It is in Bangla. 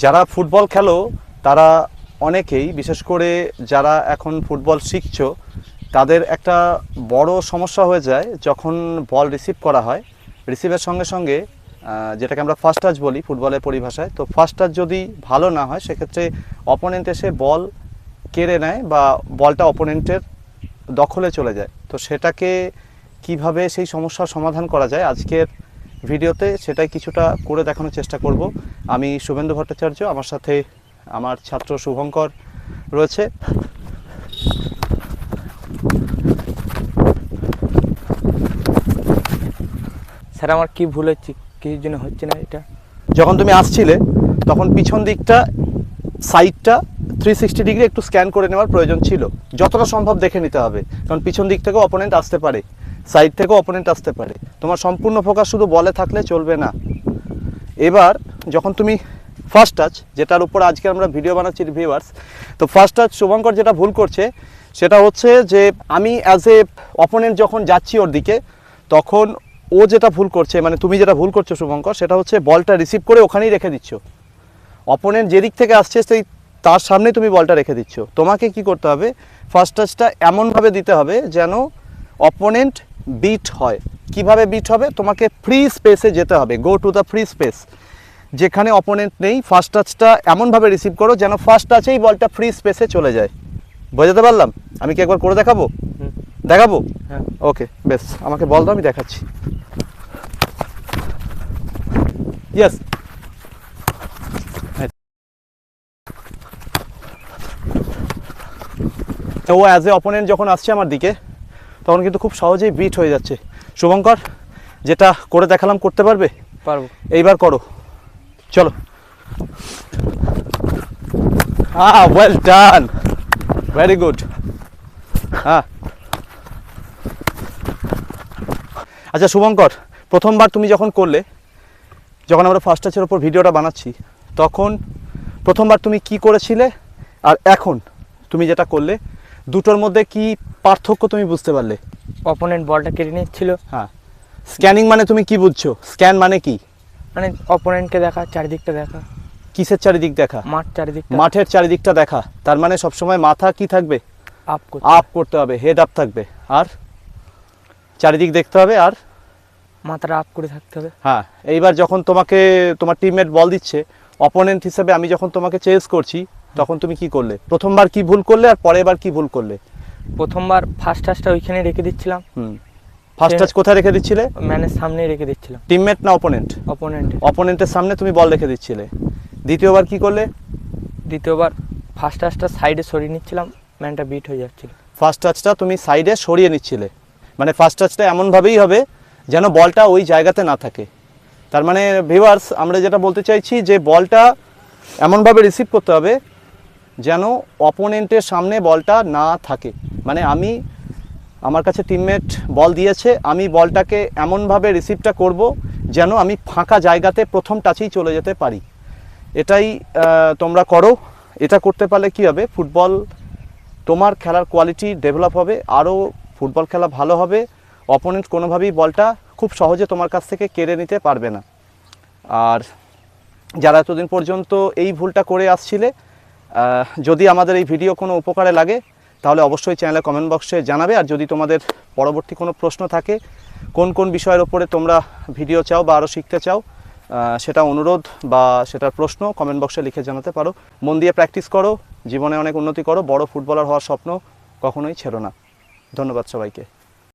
যারা ফুটবল খেলো, তারা অনেকেই, বিশেষ করে যারা এখন ফুটবল শিখছো, তাদের একটা বড় সমস্যা হয়ে যায় যখন বল রিসিভ করা হয়। রিসিভের সঙ্গে সঙ্গে যেটাকে আমরা ফার্স্ট টাচ বলি ফুটবলের পরিভাষায়, তো ফার্স্ট টাচ যদি ভালো না হয়, সেক্ষেত্রে অপোনেন্ট এসে বল কেড়ে নেয় বা বলটা অপোনেন্টের দখলে চলে যায়। তো সেটাকে কীভাবে সেই সমস্যার সমাধান করা যায়, আজকের ভিডিওতে সেটাই কিছুটা করে দেখানোর চেষ্টা করব। আমি শুভেন্দু ভট্টাচার্য আমার সাথে আমার ছাত্র শুভঙ্কর রয়েছে। স্যার আমার কি ভুল হচ্ছে? কিছুর জন্য হচ্ছে না এটা? যখন তুমি আসছিলে তখন পিছন দিকটা সাইডটা থ্রি সিক্সটি ডিগ্রি একটু স্ক্যান করে নেওয়ার প্রয়োজন ছিল। যতটা সম্ভব দেখে নিতে হবে কারণ পিছন দিক থেকেও অপোনেন্ট আসতে পারে সাইড থেকেও অপোনেন্ট আসতে পারে। তোমার সম্পূর্ণ ফোকাস শুধু বলে থাকলে চলবে না। এবার যখন তুমি ফার্স্ট টাচ যেটার উপর আজকে আমরা ভিডিও বানাচ্ছি ভিউয়ার্স তো ফার্স্ট টাচ শুভঙ্কর যেটা ভুল করছে, সেটা হচ্ছে যে আমি অ্যাজ এ অপোনেন্ট যখন যাচ্ছি ওর দিকে, তখন ও যেটা ভুল করছে মানে তুমি যেটা ভুল করছ শুভঙ্কর, সেটা হচ্ছে বলটা রিসিভ করে ওখানেই রেখে দিচ্ছ। অপোনেন্ট যেদিক থেকে আসছে, সেই তার সামনে তুমি বলটা রেখে দিচ্ছ। তোমাকে কি করতে হবে? ফার্স্ট টাচটা এমনভাবে দিতে হবে যেন অপোনেন্ট বিট হয়। কীভাবে বিট হবে? তোমাকে ফ্রি স্পেসে যেতে হবে। Go to the free space যেখানে অপোনেন্ট নেই ফার্স্ট টাচটা এমনভাবে রিসিভ করো যেন ফার্স্ট টাচেই বলটা ফ্রি স্পেসে চলে যায়। বোঝাতে পারলাম? আমি কি একবার করে দেখাবো? হুম। দেখাবো? হ্যাঁ। ওকে বেশ আমাকে বল দাও আমি দেখাচ্ছি। Yes O as a opponent যখন আসছে আমার দিকে তখন কিন্তু খুব সহজেই বিট হয়ে যাচ্ছে। শুভঙ্কর যেটা করে দেখালাম করতে পারবে? পারব। এইবার করো। চলো। হ্যাঁ ওয়েল ডান ভেরি গুড হ্যাঁ আচ্ছা শুভঙ্কর প্রথমবার তুমি যখন করলে যখন আমরা ফার্স্ট টাচের ওপর ভিডিওটা বানাচ্ছি তখন প্রথমবার তুমি কি করেছিলে? আর এখন তুমি যেটা করলে দুটোর মধ্যে কি পার্থক্য তুমি বুঝতে পারলে? অপোনেন্ট বলটা কেটে নিচ্ছিল। হ্যাঁ। স্ক্যানিং মানে তুমি কি বুঝছ? স্ক্যান মানে কি? মানে অপোনেন্টকে দেখা চারিদিকটা দেখা। কিসের চারিদিক দেখা? মাঠ চারিদিক মাঠের চারিদিকটা দেখা। তার মানে সবসময় মাথা কি থাকবে? আপ করতে আপ করতে হবে হেড আপ থাকবে। আর চারিদিক দেখতে হবে আর মাথাটা আপ করে থাকতে হবে। হ্যাঁ এইবার যখন তোমাকে তোমার টিমমেট বল দিচ্ছে অপোনেন্ট হিসেবে আমি যখন তোমাকে চেস করছি তখন তুমি কি করলে? প্রথমবার কি ভুল করলে আর পরের বার কি ভুল করলে? প্রথমবার ফার্স্ট টাচটা ওইখানে রেখে দিচ্ছিলাম। হুম। ফার্স্ট টাচ কোথায় রেখে দিচ্ছিলে? ম্যানের সামনেই রেখে দিচ্ছিলাম। টিমমেট না অপোনেন্ট অপোনেন্ট অপোনেন্টের সামনে তুমি বল রেখে দিচ্ছিলে। দ্বিতীয়বার কি করলে? দ্বিতীয়বার ফার্স্ট টাচটা সাইডে সরিয়ে নিচ্ছিলাম ম্যানটা বিট হয়ে যাচ্ছিল। ফার্স্ট টাচটা তুমি সাইডে সরিয়ে নিচ্ছিলে। মানে ফার্স্ট টাচটা এমনভাবেই হবে যেন বলটা ওই জায়গাতে না থাকে। তার মানে ভিউয়ার্স আমরা যেটা বলতে চাইছি যে বলটা এমনভাবে রিসিভ করতে হবে যেন অপোনেন্টের সামনে বলটা না থাকে। মানে আমি আমার কাছে টিমমেট বল দিয়েছে, আমি বলটাকে এমনভাবে রিসিভটা করব যেন আমি ফাঁকা জায়গাতে প্রথম টাচেই চলে যেতে পারি। এটাই তোমরা করো। এটা করতে পারলে কি হবে? ফুটবল, তোমার খেলার কোয়ালিটি ডেভেলপ হবে, আরও ফুটবল খেলা ভালো হবে। অপোনেন্ট কোনোভাবেই বলটা খুব সহজে তোমার কাছ থেকে কেড়ে নিতে পারবে না। আর যারা এতদিন পর্যন্ত এই ভুলটা করে আসছিলে যদি আমাদের এই ভিডিও কোনো উপকারে লাগে তাহলে অবশ্যই চ্যানেলে কমেন্ট বক্সে জানাবে। আর যদি তোমাদের পরবর্তী কোনো প্রশ্ন থাকে, কোন কোন বিষয়ের ওপরে তোমরা ভিডিও চাও বা আরও শিখতে চাও সেটা অনুরোধ বা সেটার প্রশ্ন কমেন্ট বক্সে লিখে জানাতে পারো। মন দিয়ে প্র্যাকটিস করো, জীবনে অনেক উন্নতি করো, বড় ফুটবলার হওয়ার স্বপ্ন কখনোই ছেড়ো না। ধন্যবাদ সবাইকে।